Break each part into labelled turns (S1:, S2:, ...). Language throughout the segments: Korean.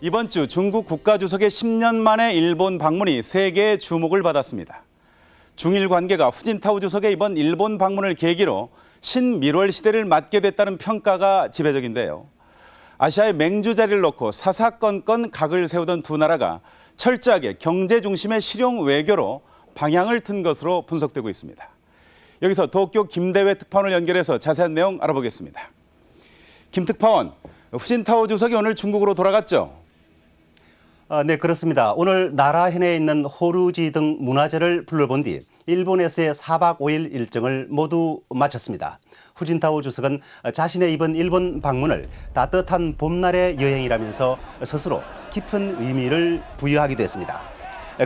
S1: 이번 주 중국 국가주석의 10년 만에 일본 방문이 세계의 주목을 받았습니다. 중일 관계가 후진타오 주석의 이번 일본 방문을 계기로 신밀월 시대를 맞게 됐다는 평가가 지배적인데요. 아시아의 맹주 자리를 놓고 사사건건 각을 세우던 두 나라가 철저하게 경제 중심의 실용 외교로 방향을 튼 것으로 분석되고 있습니다. 여기서 도쿄 김대회 특파원을 연결해서 자세한 내용 알아보겠습니다. 김 특파원, 후진타오 주석이 오늘 중국으로 돌아갔죠?
S2: 아, 네, 그렇습니다. 오늘 나라현에 있는 호루지 등 문화재를 둘러본 뒤 일본에서의 4박 5일 일정을 모두 마쳤습니다. 후진타오 주석은 자신의 이번 일본 방문을 따뜻한 봄날의 여행이라면서 스스로 깊은 의미를 부여하기도 했습니다.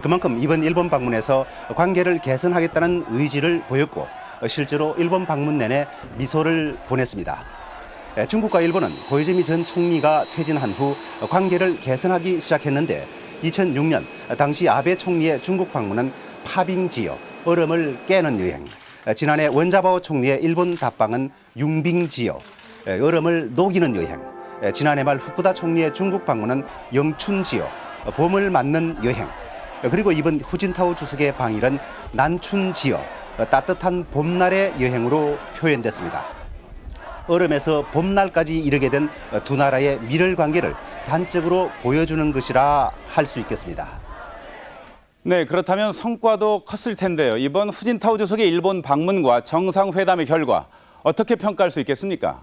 S2: 그만큼 이번 일본 방문에서 관계를 개선하겠다는 의지를 보였고 실제로 일본 방문 내내 미소를 보냈습니다. 예, 중국과 일본은 고이즈미 전 총리가 퇴진한 후 관계를 개선하기 시작했는데 2006년 당시 아베 총리의 중국 방문은 파빙지어 얼음을 깨는 여행. 예, 지난해 원자바오 총리의 일본 답방은 융빙지어 예, 얼음을 녹이는 여행. 예, 지난해 말 후쿠다 총리의 중국 방문은 영춘지어 봄을 맞는 여행. 예, 그리고 이번 후진타오 주석의 방일은 난춘지어 따뜻한 봄날의 여행으로 표현됐습니다. 얼음에서 봄날까지 이르게 된 두 나라의 밀월 관계를 단적으로 보여주는 것이라 할 수 있겠습니다.
S1: 네, 그렇다면 성과도 컸을 텐데요. 이번 후진타오 주석의 일본 방문과 정상회담의 결과 어떻게 평가할 수 있겠습니까?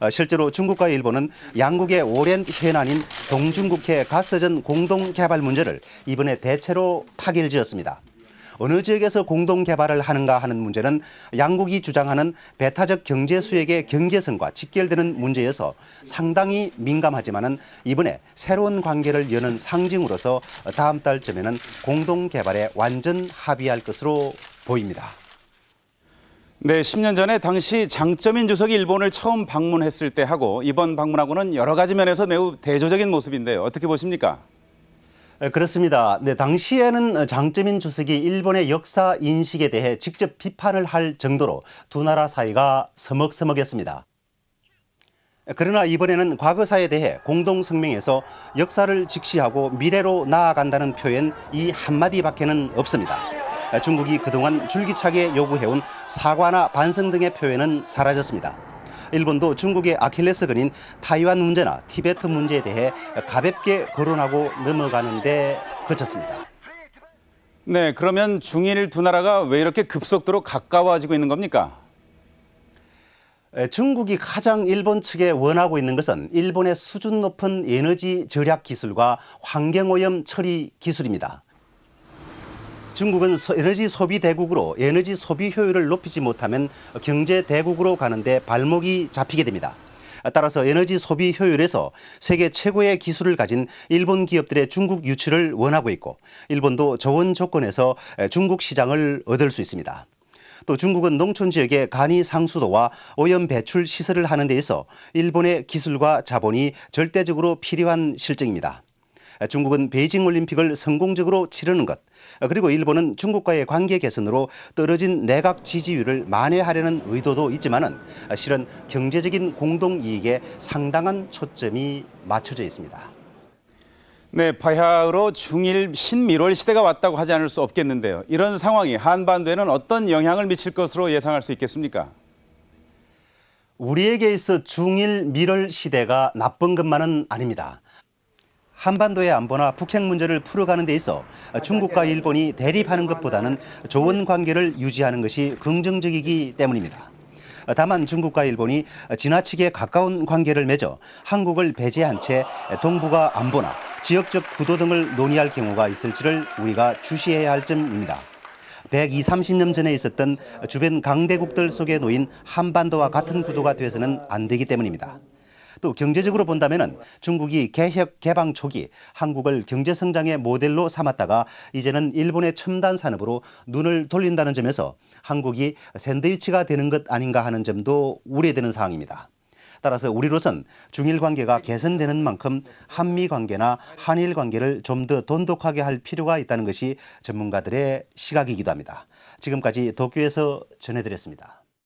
S2: 어, 실제로 중국과 일본은 양국의 오랜 현안인 동중국해 가스전 공동 개발 문제를 이번에 대체로 타결지었습니다. 어느 지역에서 공동 개발을 하는가 하는 문제는 양국이 주장하는 배타적 경제 수역의 경계선과 직결되는 문제여서 상당히 민감하지만은 이번에 새로운 관계를 여는 상징으로서 다음 달쯤에는 공동 개발에 완전 합의할 것으로 보입니다.
S1: 네, 10년 전에 당시 장점인 주석이 일본을 처음 방문했을 때 하고 이번 방문하고는 여러 가지 면에서 매우 대조적인 모습인데요. 어떻게 보십니까?
S2: 에, 그렇습니다. 네, 당시에는 장점인 주석이 일본의 역사 인식에 대해 직접 비판을 할 정도로 두 나라 사이가 서먹서먹했습니다. 에, 그러나 이번에는 과거사에 대해 공동 성명에서 역사를 직시하고 미래로 나아간다는 표현 이 한마디밖에는 없습니다. 에, 중국이 그동안 줄기차게 요구해온 사과나 반성 등의 표현은 사라졌습니다. 일본도 중국의 아킬레스건인 타이완 문제나 티베트 문제에 대해 가볍게 거론하고 넘어가는데 그쳤습니다.
S1: 네, 그러면 중일 두 나라가 왜 이렇게 급속도로 가까워지고 있는 겁니까?
S2: 에, 중국이 가장 일본 측에 원하고 있는 것은 일본의 수준 높은 에너지 절약 기술과 환경오염 처리 기술입니다. 중국은 소- 에너지 소비 대국으로 에너지 소비 효율을 높이지 못하면 경제 대국으로 가는데 발목이 잡히게 됩니다. 따라서 에너지 소비 효율에서 세계 최고의 기술을 가진 일본 기업들의 중국 유치를 원하고 있고 일본도 좋은 조건에서 중국 시장을 얻을 수 있습니다. 또 중국은 농촌 지역의 간이 상수도와 오염 배출 시설을 하는 데 있어 일본의 기술과 자본이 절대적으로 필요한 실정입니다. 중국은 베이징 올림픽을 성공적으로 치르는 것, 그리고 일본은 중국과의 관계 개선으로 떨어진 내각 지지율을 만회하려는 의도도 있지만은 실은 경제적인 공동 이익에 상당한 초점이 맞춰져 있습니다.
S1: 네, 바야흐로 중일 신밀월 시대가 왔다고 하지 않을 수 없겠는데요. 이런 상황이 한반도에는 어떤 영향을 미칠 것으로 예상할 수 있겠습니까?
S2: 우리에게 있어 중일 밀월 시대가 나쁜 것만은 아닙니다. 한반도의 안보나 북핵 문제를 풀어가는 데 있어 중국과 일본이 대립하는 것보다는 좋은 관계를 유지하는 것이 긍정적이기 때문입니다. 다만 중국과 일본이 지나치게 가까운 관계를 맺어 한국을 배제한 채 동북아 안보나 지역적 구도 등을 논의할 경우가 있을지를 우리가 주시해야 할 점입니다. 120, 30년 전에 있었던 주변 강대국들 속에 놓인 한반도와 같은 구도가 되어서는 안 되기 때문입니다. 또 경제적으로 본다면 중국이 개혁 개방 초기 한국을 경제 성장의 모델로 삼았다가 이제는 일본의 첨단 산업으로 눈을 돌린다는 점에서 한국이 샌드위치가 되는 것 아닌가 하는 점도 우려되는 사항입니다. 따라서 우리로선 중일 관계가 개선되는 만큼 한미 관계나 한일 관계를 좀 더 돈독하게 할 필요가 있다는 것이 전문가들의 시각이기도 합니다. 지금까지 도쿄에서 전해드렸습니다.